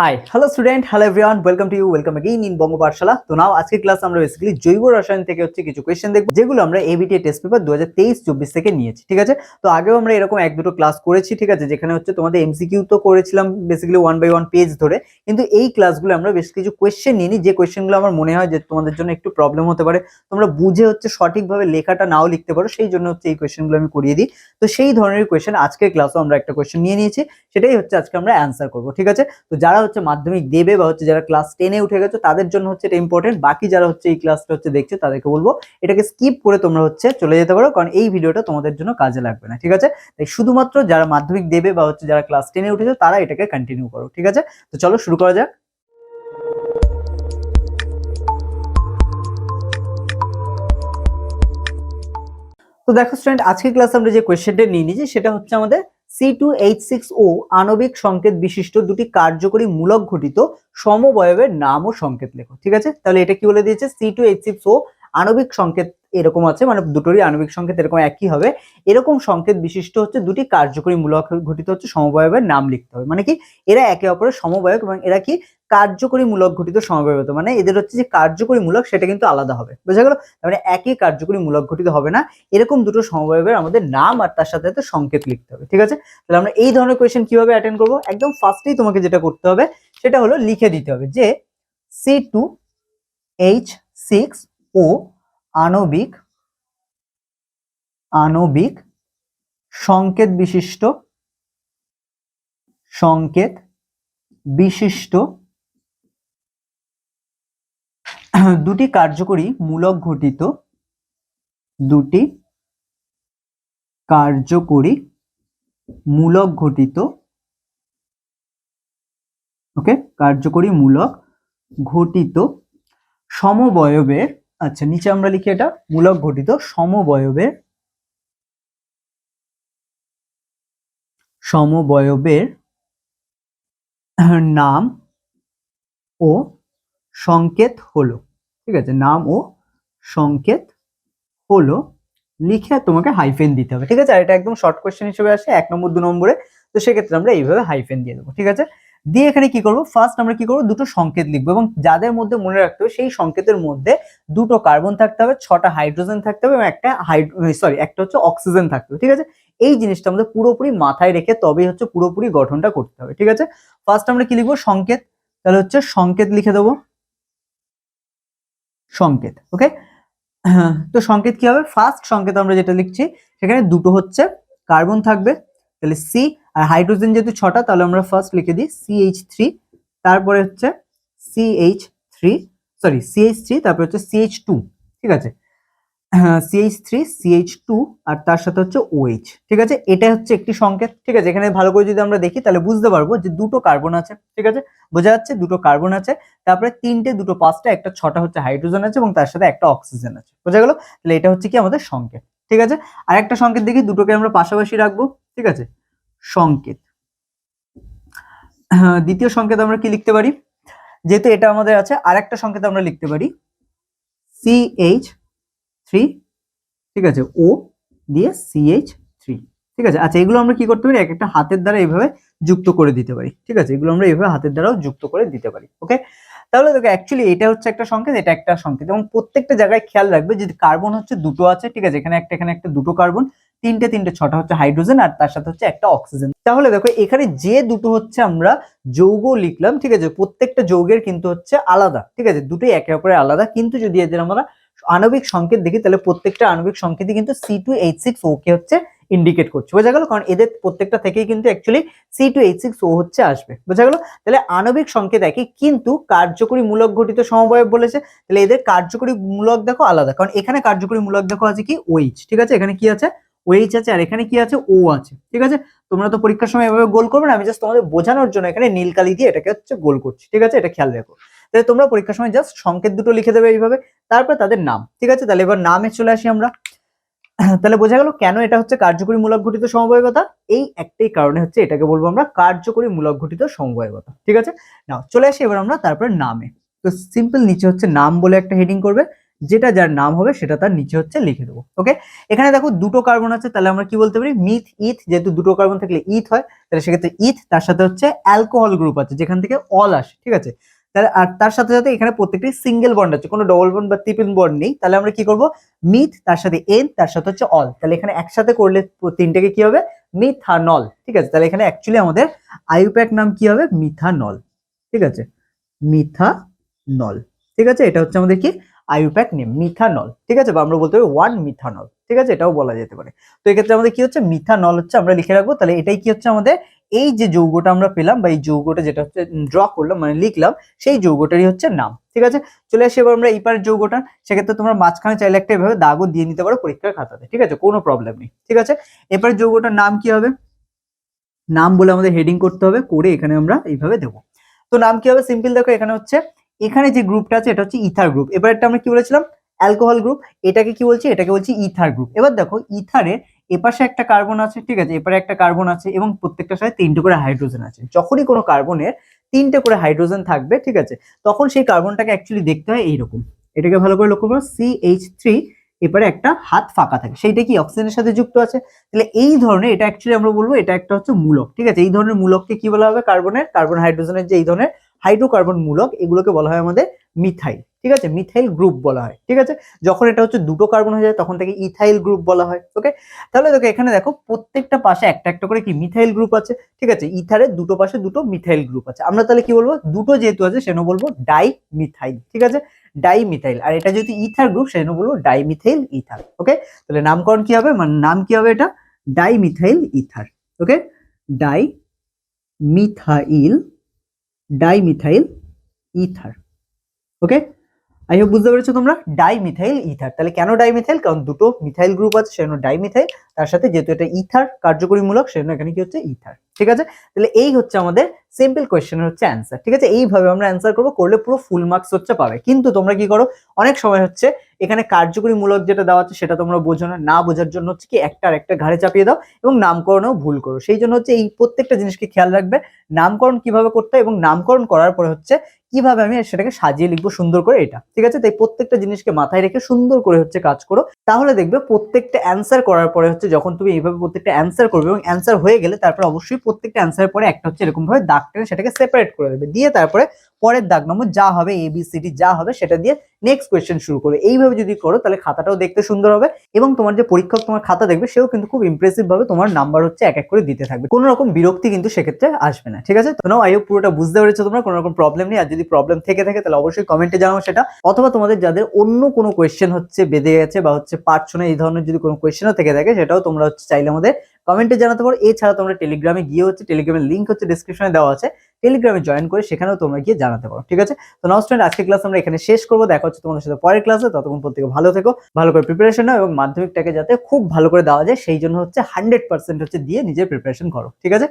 Hi hello student hello everyone welcome to you welcome again in Bongo Pathshala তো নাও, আজকে class আমরা basically জৈব রসায়ন থেকে হচ্ছে কিছু কোয়েশ্চেন দেখব, যেগুলো আমরা এবিটি টেস্ট পেপার দু হাজার তেইশ চব্বিশ থেকে নিয়েছি, ঠিক আছে? তো আগেও আমরা এরকম এক দুটো ক্লাস করেছি, ঠিক আছে? যেখানে হচ্ছে তোমাদের এমসিকিউ তো করেছিলাম basically one by one page ধরে, কিন্তু এই ক্লাসগুলো আমরা বেশ কিছু কোয়েশ্চেন নিয়ে নিই যে কোয়েশ্চেনগুলো আমার মনে হয় যে তোমাদের জন্য একটু প্রবলেম হতে পারে, তোমরা বুঝে হচ্ছে সঠিকভাবে লেখাটা নাও লিখতে পারো, সেই জন্য হচ্ছে এই কোয়েশ্চেনগুলো আমি করিয়ে দিই। তো সেই ধরনের কোয়েশ্চেন আজকের ক্লাসও আমরা একটা কোয়েশ্চেন নিয়ে নিয়েছি, সেটাই হচ্ছে আজকে আমরা অ্যান্সার করব, ঠিক আছে? তো যারা হচ্ছে মাধ্যমিক দেবে বা হচ্ছে যারা ক্লাস টেনে উঠে গেছো, তাদের জন্য হচ্ছে এটা ইম্পর্টেন্ট বাকি যারা হচ্ছে এই ক্লাসটা হচ্ছে দেখছ, তাদেরকে বলব, এটাকে স্কিপ করে তোমরা হচ্ছে চলে যেতে পারো, কারণ এই ভিডিওটা তোমাদের জন্য কাজে লাগবে না, ঠিক আছে? তাই শুধুমাত্র যারা মাধ্যমিক দেবে বা হচ্ছে যারা ক্লাস টেনে উঠেছো, তারা এটাকে কন্টিনিউ করো, ঠিক আছে? তো চলো শুরু করা যাক। তো দেখো স্টুডেন্ট আজকে ক্লাসে আমরা যে কোয়েশ্চেনটা নিয়ে নিয়েছি, সেটা হচ্ছে আমাদের C two H six O আণবিক সংকেত বিশিষ্ট দুটি কার্যকরী মূলক ঘটিত সমবয়বের নাম ও সংকেত লেখো, ঠিক আছে? তাহলে এটা কি বলে দিয়েছে? C two H six O আণবিক সংকেত এরকম আছে মানে দুটোরই আণবিক সংকেত এরকম একই হবে। এরকম সংকেত বিশিষ্ট হচ্ছে দুটি কার্যকরী মূলক ঘটিত হচ্ছে, সমবয়বের নাম লিখতে হবে। মানে কি, এরা একে অপরের সমবায়ক এবং এরা কি কার্যকরী মূলক ঘটিত সমবয়বত মানে এদের হচ্ছে যে কার্যকরী মূলক সেটা কিন্তু আলাদা হবে। বোঝা গেল? মানে একই কার্যকরী মূলক ঘটিত হবে না। এরকম দুটো সমবয়বের আমাদের নাম আর তার সাথে সাথে সংকেত লিখতে হবে। ঠিক আছে? তাহলে আমরা এই ধরনের কোয়েশ্চেন কীভাবে অ্যাটেন্ড করব? একদম ফার্স্টেই তোমাকে যেটা করতে হবে, সেটা হলো লিখে দিতে হবে যে C two H six O আণবিক আণবিক সংকেত বিশিষ্ট সংকেত বিশিষ্ট। দুটি কার্যকরী মূলক ঘটিত। দুটি কার্যকরী মূলক ঘটিত। ওকে, কার্যকরী মূলক ঘটিত। সমবয়বের আচ্ছা নিচে আমরা লিখি এটা মূলক ঘটিত সমবয়বের সমবয়বের নাম ও সংকেত হলো। ঠিক আছে, নাম ও সংকেত হলো। লিখে তোমাকে হাইফেন দিতে হবে। ঠিক আছে, আর এটা একদম শর্ট কোয়েশ্চেন হিসেবে আসে, এক নম্বর, দু নম্বরে। তো সেক্ষেত্রে আমরা এইভাবে হাইফেন দিয়ে দেবো। ঠিক আছে? দিয়ে এখানে কি করব? ফার্স্ট আমরা কি করব? দুটো সংকেত লিখব এবং যাদের মধ্যে মনে রাখতে হবে সেই সংকেতের মধ্যে দুটো কার্বন থাকতে হবে, ছটা হাইড্রোজেন থাকতে হবে এবং একটা সরি একটা হচ্ছে অক্সিজেন থাকতে হবে, ঠিক আছে? এই জিনিসটা আমাদের পুরোপুরি মাথায় রেখে তবেই হচ্ছে পুরোপুরি গঠনটা করতে হবে, ঠিক আছে? ফার্স্ট আমরা কি লিখব? সংকেত। তাহলে হচ্ছে সংকেত লিখে দেবো। সংকেত ওকে তো সংকেত কি হবে? ফার্স্ট সংকেত আমরা যেটা লিখছি, সেখানে দুটো হচ্ছে কার্বন থাকবে, তাহলে সি আর হাইড্রোজেন যেহেতু ছটা, তাহলে আমরা ফার্স্ট লিখে দিই সিএইচ থ্রি তারপরে হচ্ছে CH three sorry CH three তারপরে হচ্ছে সিএইচ টু ঠিক আছে? সিএইচ থ্রি সিএইচ টু আর তার সাথে হচ্ছে ওএইচ ঠিক আছে? এটা হচ্ছে একটি সংকেত, ঠিক আছে? এখানে ভালো করে যদি আমরা দেখি, তাহলে বুঝতে পারব যে দুটো কার্বন আছে, ঠিক আছে? বোঝা যাচ্ছে দুটো কার্বন আছে, তারপরে তিনটে, দুটো, পাঁচটা, একটা, ছটা হচ্ছে হাইড্রোজেন আছে এবং তার সাথে একটা অক্সিজেন আছে, বোঝা গেল? তাহলে এটা হচ্ছে কি আমাদের সংকেত, ঠিক আছে? আর একটা সংকেত দেখি, দুটোকে আমরা পাশাপাশি রাখব, ঠিক আছে? সংকেত। দ্বিতীয় সংকেত আমরা কি লিখতে পারি? যেহেতু এটা আমাদের আছে আর একটা সংকেত আমরা লিখতে পারি। সিএইচ থ্রি ঠিক আছে ও দিয়ে সিএইচ থ্রি ঠিক আছে? আচ্ছা এগুলো আমরা কি করতে পারি? এক একটা হাতের দ্বারা এইভাবে যুক্ত করে দিতে পারি, ঠিক আছে? এগুলো আমরা এইভাবে হাতের দ্বারাও যুক্ত করে দিতে পারি ওকে তাহলে দেখো অ্যাকচুয়ালি এটা হচ্ছে একটা সংকেত, এটা একটা সংকেত, এবং প্রত্যেকটা জায়গায় খেয়াল রাখবে যে কার্বন হচ্ছে দুটো আছে, ঠিক আছে? এখানে একটা এখানে একটা দুটো কার্বন তিনটে তিনটে, ছটা হচ্ছে হাইড্রোজেন আর তার সাথে হচ্ছে একটা অক্সিজেন। তাহলে দেখো, এখানে যে দুটো হচ্ছে আমরা যৌগ লিখলাম, ঠিক আছে? প্রত্যেকটা যৌগের কিন্তু হচ্ছে আলাদা, ঠিক আছে? দুটোই একে অপরের আলাদা। কিন্তু যদি এদের আমরা আণবিক সংকেত দেখি, তাহলে প্রত্যেকটা আণবিক সংকেতই কিন্তু C two eight six okay হচ্ছে ইন্ডিকেট করছে। বোঝা গেল? কারণ এদের প্রত্যেকটা থেকেই কিন্তু actually C two eight six O হচ্ছে আসবে। বোঝা গেল? তাহলে আণবিক সংকেত একই কিন্তু কার্যকরী মূলক ঘটিত সমবয়ব বলেছে। তাহলে এদের কার্যকরী মূলক দেখো আলাদা। কারণ এখানে কার্যকরী মূলক দেখো আছে কি? ওইচ ঠিক আছে? এখানে কি আছে? ওইচ আছে আর এখানে কি আছে? ও আছে। ঠিক আছে? তোমরা তো পরীক্ষার সময় এভাবে গোল করবে না, আমি জাস্ট তোমাদের বোঝানোর জন্য এখানে নীল নীলকালি দিয়ে এটাকে হচ্ছে গোল করছি। ঠিক আছে? এটা খেয়াল রেখো। তাহলে তোমরা পরীক্ষার সময় জাস্ট সংকেত দুটো লিখে দেবে এইভাবে, তারপরে তাদের নাম। ঠিক আছে? তাহলে এবার নামে চলে আসি আমরা। তাহলে বোঝা গেল কেন এটা হচ্ছে কার্যকরী মূলক ঘটিত সমবায়কতা এই একটাই কারণে হচ্ছে এটাকে বলব আমরা কার্যকরী মূলক ঘটিত সমবায়কতা ঠিক আছে? নাও, চলে আসি এবার আমরা তারপরে নামে। তো সিম্পল নিচে হচ্ছে নাম বলে একটা হেডিং করবে। যেটা যার নাম হবে সেটা তার নিচে হচ্ছে লিখে দেবো ওকে এখানে দেখো দুটো কার্বন আছে, তাহলে আমরা কি বলতে পারি? মিথ ইথ যেহেতু দুটো কার্বন থাকলে ইথ হয়, তাহলে সেক্ষেত্রে ইথ তার সাথে হচ্ছে অ্যালকোহল গ্রুপ আছে, যেখান থেকে অল আসে, ঠিক আছে? তাহলে আর তার সাথে সাথে এখানে প্রত্যেকটি সিঙ্গেল বন্ড আছে, কোনো ডবল বন্ড বা ট্রিপল বন্ড নেই, তাহলে আমরা কি করব? মিথ তার সাথে এন তার সাথে হচ্ছে অল তাহলে এখানে একসাথে করলে তিনটাকে কি হবে? মিথানল ঠিক আছে? তাহলে এখানে অ্যাকচুয়ালি আমাদের আইউপ্যাক নাম কি হবে? মিথানল ঠিক আছে? মিথানল ঠিক আছে? এটা হচ্ছে আমাদের কি? আইউপ্যাক নেম মিথানল, ঠিক আছে? বা আমরা বলতে পারি ওয়ান মিথানল, ঠিক আছে? এটাও বলা যেতে পারে। তো এক্ষেত্রে আমাদের কি হচ্ছে? মিথানল হচ্ছে আমরা লিখে রাখব। তাহলে এটাই কি হচ্ছে আমাদের? এই যে যৌগটা আমরা পেলাম বা এই যৌগটা যেটা হচ্ছে ড্র করলাম মানে লিখলাম, সেই যৌগটারই হচ্ছে নাম, ঠিক আছে? চলে আসি এবার আমরা এই পারের যৌগটা। সেক্ষেত্রে তোমরা মাঝখানে চাইলে একটা এভাবে দাগও দিয়ে নিতে পারো পরীক্ষার খাতাতে, ঠিক আছে? কোনো প্রবলেম নেই, ঠিক আছে? এবার যৌগটার নাম কি হবে? নাম বলে আমাদের হেডিং করতে হবে, করে এখানে আমরা এইভাবে দেবো। তো নাম কি হবে? সিম্পল দেখো, এখানে হচ্ছে এখানে যে গ্রুপটা আছে, এটা হচ্ছে ইথার গ্রুপ এবার একটা আমরা কি বলেছিলাম? অ্যালকোহল গ্রুপ এটাকে কি বলছি? এটাকে বলছি ইথার গ্রুপ এবার দেখো ইথারে এপাশে একটা কার্বন আছে, ঠিক আছে? এপারে একটা কার্বন আছে এবং প্রত্যেকটার সাথে তিনটে করে হাইড্রোজেন আছে। যখনই কোনো কার্বনের তিনটে করে হাইড্রোজেন থাকবে, ঠিক আছে? তখন সেই কার্বনটাকে অ্যাকচুয়ালি দেখতে হয় এইরকম। এটাকে ভালো করে লক্ষ্য করো সি এইচ থ্রি এপারে একটা হাত ফাঁকা থাকে। সেইটা কি অক্সিজেনের সাথে যুক্ত আছে? তাহলে এই ধরনের, এটা অ্যাকচুয়ালি আমরা বলব, এটা একটা হচ্ছে মূলক, ঠিক আছে? এই ধরনের মূলককে কি বলা হবে কার্বনের কার্বন হাইড্রোজেনের যে এই ধরনের হাইড্রোকার্বন মূলক, এগুলোকে বলা হয় আমাদের মিথাইল, ঠিক আছে? মিথাইল গ্রুপ বলা হয়, ঠিক আছে? যখন এটা হচ্ছে দুটো কার্বন হয়ে যায়, তখন তাকে ইথাইল গ্রুপ বলা হয়, ওকে? তাহলে দেখো, এখানে দেখো, প্রত্যেকটা পাশে একটা একটা করে কি মিথাইল গ্রুপ আছে, ঠিক আছে? ইথারের দুটো পাশে দুটো মিথাইল গ্রুপ আছে। আমরা তাহলে কি বলব? দুটো যেহেতু আছে, সেজন্য বলব ডাই মিথাইল ঠিক আছে? ডাই মিথাইল আর এটা যেহেতু ইথার গ্রুপ, সেজন্য বলব ডাই মিথাইল ইথার, ওকে? তাহলে নামকরণ কি হবে? মানে নাম কি হবে এটা? Dimethyl ether, okay? Dimethyl dimethyl ether okay I hope বুঝতে পেরেছ তোমরা? ডাইমিথাইল ইথার তাহলে কেন ডাইমিথাইল কারণ দুটো মিথাইল গ্রুপ আছে, সেজন্য ডাইমিথাইল তার সাথে যেহেতু এটা ইথার কার্যকরীমূলক, সেজন্য এখানে কি হচ্ছে ইথার ঠিক আছে? তাহলে এই হচ্ছে আমাদের সিম্পল কোয়েশ্চেনের হচ্ছে অ্যান্সার ঠিক আছে? এইভাবে আমরা অ্যান্সার করব, করলে পুরো ফুল মার্কস হচ্ছে পাবে। কিন্তু তোমরা কি করো? অনেক সময় হচ্ছে এখানে কার্যকরী মূলক যেটা দেওয়া আছে সেটা তোমরা বোঝো না। না বোঝার জন্য হচ্ছে কি একটা আর একটা ঘাড়ে চাপিয়ে দাও এবং নামকরণেও ভুল করো। সেই জন্য হচ্ছে এই প্রত্যেকটা জিনিসকে খেয়াল রাখবে। নামকরণ কীভাবে করতে এবং নামকরণ করার পরে হচ্ছে কীভাবে আমি সেটাকে সাজিয়ে লিখব সুন্দর করে এটা। ঠিক আছে? তাই প্রত্যেকটা জিনিসকে মাথায় রেখে সুন্দর করে হচ্ছে কাজ করো। তাহলে দেখবে প্রত্যেকটা অ্যান্সার করার পরে হচ্ছে যখন তুমি এইভাবে প্রত্যেকটা অ্যান্সার করবে এবং অ্যান্সার হয়ে গেলে তারপর অবশ্যই প্রত্যেকটা অ্যান্সারের পরে একটা হচ্ছে এরকম ভাবে দাগ টেনে সেটাকে সেপারেট করে দেবে। দিয়ে তারপরে পরের দাগ নম্বর যা হবে এ বি সি যা হবে সেটা দিয়ে নেক্সট কোয়েশ্চেন শুরু করবে। এইভাবে যদি করো তাহলে খাতাটাও দেখতে সুন্দর হবে এবং তোমার যে পরীক্ষক তোমার খাতা দেখবে সেও কিন্তু খুব ইমপ্রেসিভ ভাবে তোমার নাম্বার হচ্ছে এক এক করে দিতে থাকবে। কোনো রকম বিরক্তি কিন্তু সেক্ষেত্রে আসবে না, ঠিক আছে? তো আইও, পুরোটা বুঝতে পেরেছ তোমরা, কোনো রকম প্রবলেম নেই। আর যদি প্রবলেম থেকে থাকে তাহলে অবশ্যই কমেন্টে জানাও সেটা। অথবা তোমাদের যাদের অন্য কোনো কোয়েশ্চেন হচ্ছে, বেঁধে গেছে বা হচ্ছে পারছ না, এই ধরনের যদি কোনো কোয়েশ্চেনও থেকে থাকে, সেটাও তোমরা হচ্ছে চাইলে আমাদের কমেন্টে জানাতে পারো। এছাড়া তোমরা টেলিগ্রামে গিয়ে হচ্ছে, টেলিগ্রামের লিঙ্ক হচ্ছে ডিসক্রিপশনে দেওয়া আছে। টেলিগ্রামে জয়েন করে সেখানেও তোমরা গিয়ে জানাতে পারো, ঠিক আছে? তো নাও স্টুডেন্ট আজকে ক্লাস আমরা এখানে শেষ করব। দেখা হচ্ছে তোমাদের সাথে পরের ক্লাসে ততক্ষণ প্রত্যেকে ভালো থেকো, ভালো করে প্রিপারেশন নাও এবং মাধ্যমিকটাকে যাতে খুব ভালো করে দেওয়া যায়, সেই জন্য হচ্ছে হান্ড্রেড পার্সেন্ট হচ্ছে দিয়ে নিজের প্রিপারেশন করো, ঠিক আছে?